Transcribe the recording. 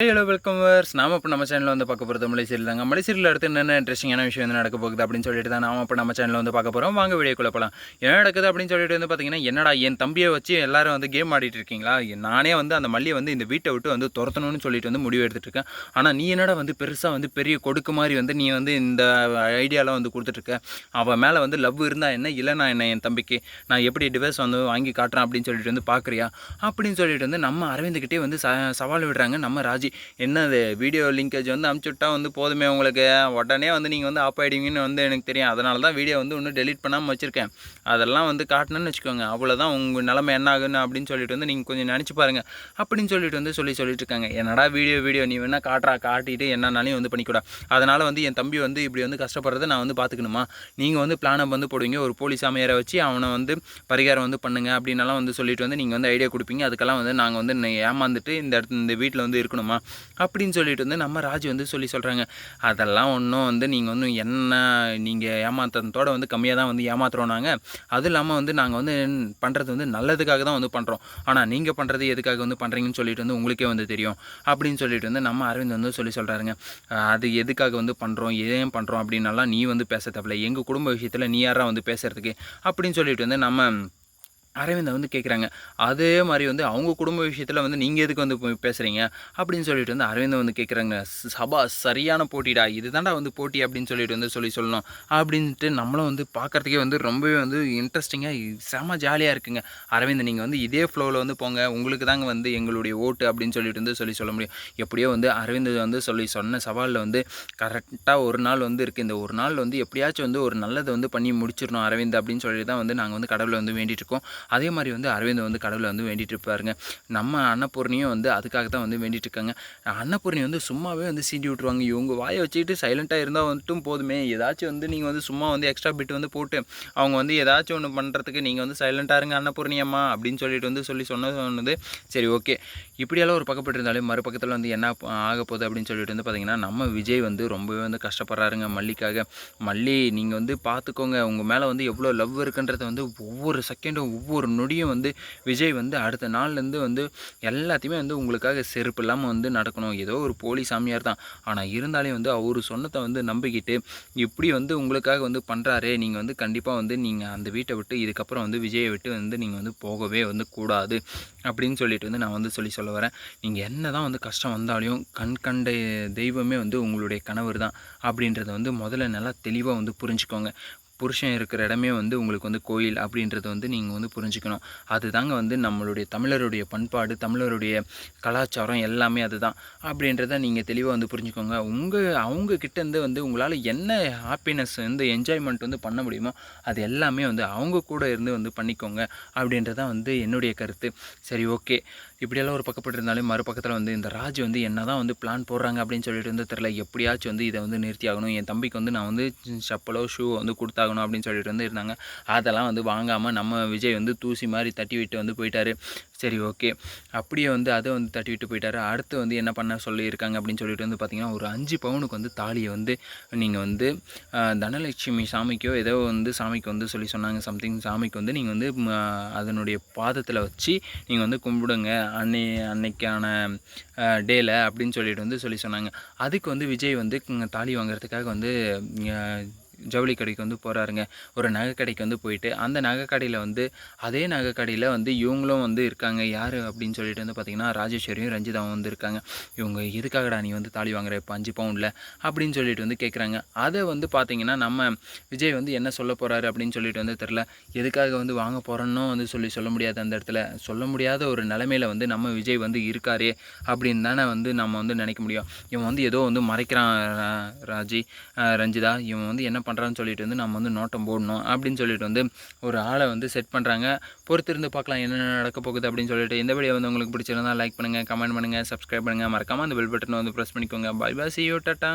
Hello welcome verse நாம இப்போ நம்ம சேனலில் வந்து பார்க்க போகிறது மலைசீரியில் தாங்க மலை அடுத்து என்னென்ன இன்ட்ரெஸ்டிங்கான விஷயம் வந்து நடக்க போகுது அப்படின்னு சொல்லிட்டு தான் நாம இப்போ நம்ம சேனலில் வந்து பார்க்க போகிறோம் வாங்க வீடியோக்குள்ள போகலாம் என்ன நடக்குது அப்படின்னு சொல்லிட்டு வந்து பார்த்தீங்கன்னா என்னடா என் தம்பியை வச்சு எல்லாரும் வந்து கேம் ஆடிட்டு இருக்கீங்களா? நானே வந்து அந்த மல்லியை வந்து இந்த வீட்டை விட்டு வந்து துரத்தணும்னு சொல்லிட்டு வந்து முடிவு எடுத்துகிட்டு இருக்கேன். ஆனால் நீ என்னடா வந்து பெருசாக வந்து பெரிய கொடுக்கு மாதிரி வந்து நீ வந்து இந்த ஐடியாலாம் வந்து கொடுத்துட்ருக்க அவன் மேலே வந்து லவ் இருந்தால் என்ன? இல்லைனா என்ன என் தம்பிக்கு? நான் எப்படி டிவைஸ் வந்து வாங்கி காட்டுறேன் அப்படின்னு சொல்லிட்டு வந்து பார்க்குறியா? அப்படின்னு சொல்லிட்டு வந்து நம்ம அரவிந்த்கிட்டே வந்து சவால் விடுறாங்க. நம்ம ராஜி என்னது வீடியோ லிங்கேஜ் வந்து அமுச்சு விட்டா வந்து போதுமே உங்களுக்கு. உடனே வந்து நீங்கள் வந்து ஆப் ஆகிடுவீங்கன்னு வந்து எனக்கு தெரியும். அதனால தான் வீடியோ வந்து இன்னும் டெலீட் பண்ணாமல் வச்சுருக்கேன். அதெல்லாம் வந்து காட்டணும்னு வச்சுக்கோங்க. அவ்வளோதான் உங்கள் நிலமை என்ன ஆகுன்னு அப்படின்னு சொல்லிட்டு வந்து நீங்கள் கொஞ்சம் நினச்சி பாருங்கள் அப்படின்னு சொல்லிட்டு வந்து சொல்லி சொல்லிட்டு இருக்காங்க. என்னடா வீடியோ வீடியோ நீ வேணால் காட்டுறா காட்டிட்டு என்னன்னாலையும் வந்து பண்ணிக்கூடா. அதனால் வந்து என் தம்பி வந்து இப்படி வந்து கஷ்டப்படுறதை நான் வந்து பார்த்துக்கணுமா நீங்கள் வந்து பிளானை வந்து போடுவீங்க. ஒரு போலீஸ் அமையரை வச்சு அவனை வந்து பரிகாரம் வந்து பண்ணுங்க அப்படின்னலாம் வந்து சொல்லிட்டு வந்து நீங்கள் வந்து ஐடியா கொடுப்பீங்க. அதுக்கெல்லாம் வந்து நாங்கள் வந்து ஏமாந்துட்டு இந்த இடத்து இந்த வீட்டில் வந்து இருக்கணுமா? அப்படின்னு சொல்லிட்டு வந்து நம்ம ராஜ் வந்து சொல்லி சொல்கிறாங்க அதெல்லாம் ஒன்றும் வந்து நீங்கள் வந்து என்ன நீங்கள் ஏமாத்தத்தோட வந்து கம்மியாக தான் வந்து ஏமாத்துறோம் நாங்கள் அதுவும் இல்லாமல் வந்து நாங்கள் வந்து பண்ணுறது வந்து நல்லதுக்காக தான் வந்து பண்ணுறோம் ஆனால் நீங்கள் பண்ணுறது எதுக்காக வந்து பண்ணுறீங்கன்னு சொல்லிட்டு வந்து உங்களுக்கே வந்து தெரியும். அப்படின்னு சொல்லிட்டு வந்து நம்ம அரவிந்த் வந்து சொல்லி சொல்கிறாருங்க அது எதுக்காக வந்து பண்ணுறோம் ஏன் பண்ணுறோம் அப்படின்னாலாம் நீ வந்து பேச தேவையில்லை. எங்கள் குடும்ப விஷயத்தில் நீ யாரா வந்து பேசுறதுக்கு? அப்படின்னு சொல்லிட்டு வந்து நம்ம அரவிந்தை வந்து கேட்குறாங்க அதே மாதிரி வந்து அவங்க குடும்ப விஷயத்தில் வந்து நீங்கள் எதுக்கு வந்து பேசுகிறீங்க அப்படின்னு சொல்லிட்டு வந்து அரவிந்தை வந்து கேட்குறாங்க சபா சரியான போட்டிடா. இதுதான்டா வந்து போட்டி அப்படின்னு சொல்லிட்டு வந்து சொல்லி சொல்லணும். அப்படின்ட்டு நம்மளும் வந்து பார்க்குறதுக்கே வந்து ரொம்பவே வந்து இன்ட்ரெஸ்டிங்காக செம ஜாலியாக இருக்குங்க. அரவிந்த் நீங்கள் வந்து இதே ஃப்ளோவில் வந்து போங்க. உங்களுக்கு தாங்க வந்து எங்களுடைய ஓட்டு அப்படின்னு சொல்லிட்டு வந்து சொல்லி சொல்ல முடியும். எப்படியோ வந்து அரவிந்த் வந்து சொல்லி சொன்ன சவாலில் வந்து கரெக்டாக ஒரு நாள் வந்து இருக்குது இந்த ஒரு நாள் வந்து எப்படியாச்சும் வந்து ஒரு நல்லதை வந்து பண்ணி முடிச்சிடணும் அரவிந்த் அப்படின்னு சொல்லி தான் வந்து நாங்கள் வந்து கடவுளை வந்து வேண்டிகிட்டு இருக்கோம். அதே மாதிரி வந்து அரவிந்த் வந்து கடவுளை வந்து வேண்டிட்டு இருப்பாருங்க. நம்ம அன்னபூர்ணியும் வந்து அதுக்காக தான் வந்து வேண்டிட்டு இருக்காங்க. அன்னபூர்ணி வந்து சும்மாவே வந்து சீண்டி விட்ருவாங்க இவங்க வாயை வச்சுக்கிட்டு சைலண்ட்டாக இருந்தால் வந்துட்டும் போதுமே. ஏதாச்சும் வந்து நீங்கள் வந்து சும்மா வந்து எக்ஸ்ட்ரா பிட் வந்து போட்டு அவங்க வந்து ஏதாச்சும் ஒன்று பண்ணுறதுக்கு நீங்கள் வந்து சைலண்ட்டாக இருங்க அன்னபூர்ணியம்மா அப்படின்னு சொல்லிட்டு வந்து சொல்லி சொன்னது சொன்னது. சரி ஓகே இப்படியெல்லாம் ஒரு பக்கப்பட்டு இருந்தாலே மறுபக்கத்தில் வந்து என்ன ஆக போகுது அப்படின்னு சொல்லிட்டு வந்து பார்த்தீங்கன்னா நம்ம விஜய் வந்து ரொம்பவே வந்து கஷ்டப்படுறாருங்க மல்லிக்காக. மல்லி நீங்கள் வந்து பார்த்துக்கோங்க உங்கள் மேலே வந்து எவ்வளோ லவ் இருக்குன்றத வந்து ஒவ்வொரு செகண்டும் ஒவ்வொரு நொடியும் வந்து விஜய் வந்து அடுத்த நாள்லேருந்து வந்து எல்லாத்தையுமே வந்து உங்களுக்காக செருப்பு இல்லாமல் வந்து நடக்கணும். ஏதோ ஒரு போலி சாமியார் தான். ஆனால் இருந்தாலே வந்து அவர் சொன்னதை வந்து நம்பிக்கிட்டு இப்படி வந்து உங்களுக்காக வந்து பண்ணுறாரே நீங்கள் வந்து கண்டிப்பாக வந்து நீங்கள் அந்த வீட்டை விட்டு இதுக்கப்புறம் வந்து விஜயை விட்டு வந்து நீங்கள் வந்து போகவே வந்து கூடாது அப்படின்னு சொல்லிட்டு வந்து நான் வந்து சொல்லி சொல்ல வரேன். நீங்கள் என்ன தான் வந்து கஷ்டம் வந்தாலும் கண் கண்ட தெய்வமே வந்து உங்களுடைய கணவர் தான் அப்படின்றத வந்து முதல்ல நல்லா தெளிவாக வந்து புரிஞ்சுக்கோங்க. புருஷன் இருக்கிற இடமே வந்து உங்களுக்கு வந்து கோயில் அப்படின்றத வந்து நீங்கள் வந்து புரிஞ்சுக்கணும். அதுதாங்க வந்து நம்மளுடைய தமிழருடைய பண்பாடு தமிழருடைய கலாச்சாரம் எல்லாமே அதுதான். அப்படின்றத நீங்கள் தெளிவாக வந்து புரிஞ்சுக்கோங்க. உங்கள் அவங்க கிட்டேருந்து வந்து உங்களால் என்ன ஹாப்பினஸ் வந்து என்ஜாய்மெண்ட் வந்து பண்ண முடியுமோ அது எல்லாமே வந்து அவங்க கூட இருந்து வந்து பண்ணிக்கோங்க. அப்படின்றதான் வந்து என்னுடைய கருத்து. சரி ஓகே. இப்படியெல்லாம் ஒரு பக்கப்பட்டு இருந்தாலும் மறுபக்கத்தில் வந்து இந்த ராஜ் வந்து என்ன தான் வந்து பிளான் போடுறாங்க அப்படின்னு சொல்லிட்டு வந்து தெரில எப்படியாச்சும் வந்து இதை வந்து நிறுத்தி ஆகணும் என் தம்பிக்கு வந்து நான் வந்து செப்பலோ ஷூ வந்து ஆகணும் அப்படின்னு சொல்லிட்டு வந்து இருந்தாங்க. அதெல்லாம் வந்து வாங்காமல் நம்ம விஜய் வந்து தூசி மாதிரி தட்டி விட்டு வந்து போயிட்டாரு. சரி ஓகே. அப்படியே வந்து அதை வந்து தட்டி விட்டு போயிட்டாரு. அடுத்து வந்து என்ன பண்ண சொல்லியிருக்காங்க அப்படின்னு சொல்லிட்டு வந்து பார்த்தீங்கன்னா ஒரு அஞ்சு பவுனுக்கு வந்து தாலியை வந்து நீங்கள் வந்து தனலட்சுமி சாமிக்கோ ஏதோ வந்து சாமிக்கு வந்து சொல்லி சொன்னாங்க சம்திங் சாமிக்கு வந்து நீங்கள் வந்து அதனுடைய பாதத்தில் வச்சு நீங்கள் வந்து கும்பிடுங்க. அன்னை அன்னைக்கான டேல அப்படின்னு சொல்லிட்டு வந்து சொல்லி சொன்னாங்க. அதுக்கு வந்து விஜய் வந்து தாலி வாங்குறதுக்காக வந்து ஜவுளி கடைக்கு வந்து போகிறாருங்க ஒரு நகை கடைக்கு வந்து போயிட்டு அந்த நகை கடையில் வந்து அதே நகை கடையில் வந்து இவங்களும் வந்து இருக்காங்க. யார் அப்படின்னு சொல்லிட்டு வந்து பார்த்திங்கன்னா ராஜேஸ்வரியும் ரஞ்சிதாவும் வந்து இருக்காங்க. இவங்க எதுக்காகடா நீ வந்து தாலி வாங்குற இப்போ அஞ்சு பவுனில்? அப்படின்னு சொல்லிட்டு வந்து கேட்குறாங்க அதை வந்து பார்த்திங்கன்னா நம்ம விஜய் வந்து என்ன சொல்ல போகிறாரு அப்படின்னு சொல்லிட்டு வந்து தெரில எதுக்காக வந்து வாங்க போகிறோன்னு வந்து சொல்லி சொல்ல முடியாது அந்த இடத்துல. சொல்ல முடியாத ஒரு நிலமையில வந்து நம்ம விஜய் வந்து இருக்காரே அப்படின்னு தானே வந்து நம்ம வந்து நினைக்க முடியும். இவன் வந்து ஏதோ வந்து மறைக்கிறான் ரா- ராஜி ரஞ்சிதா. இவன் வந்து என்ன பண்ணுறான்னு சொல்லிட்டு வந்து நம்ம வந்து நோட்டம் போடணும் அப்படின்னு சொல்லிட்டு வந்து ஒரு ஆளை வந்து செட் பண்ணுறாங்க பொறுத்திருந்து பார்க்கலாம் என்ன நடக்க போகுது அப்படின்னு சொல்லிட்டு. இந்த வீடியோ வந்து உங்களுக்கு பிடிச்சிருந்தா லைக் பண்ணுங்கள் கமெண்ட் பண்ணுங்கள் சப்ஸ்கிரைப் பண்ணுங்கள் மறக்காமல் அந்த பெல் பட்டனை வந்து ப்ரெஸ் பண்ணிக்கோங்க. Bye bye see you ta ta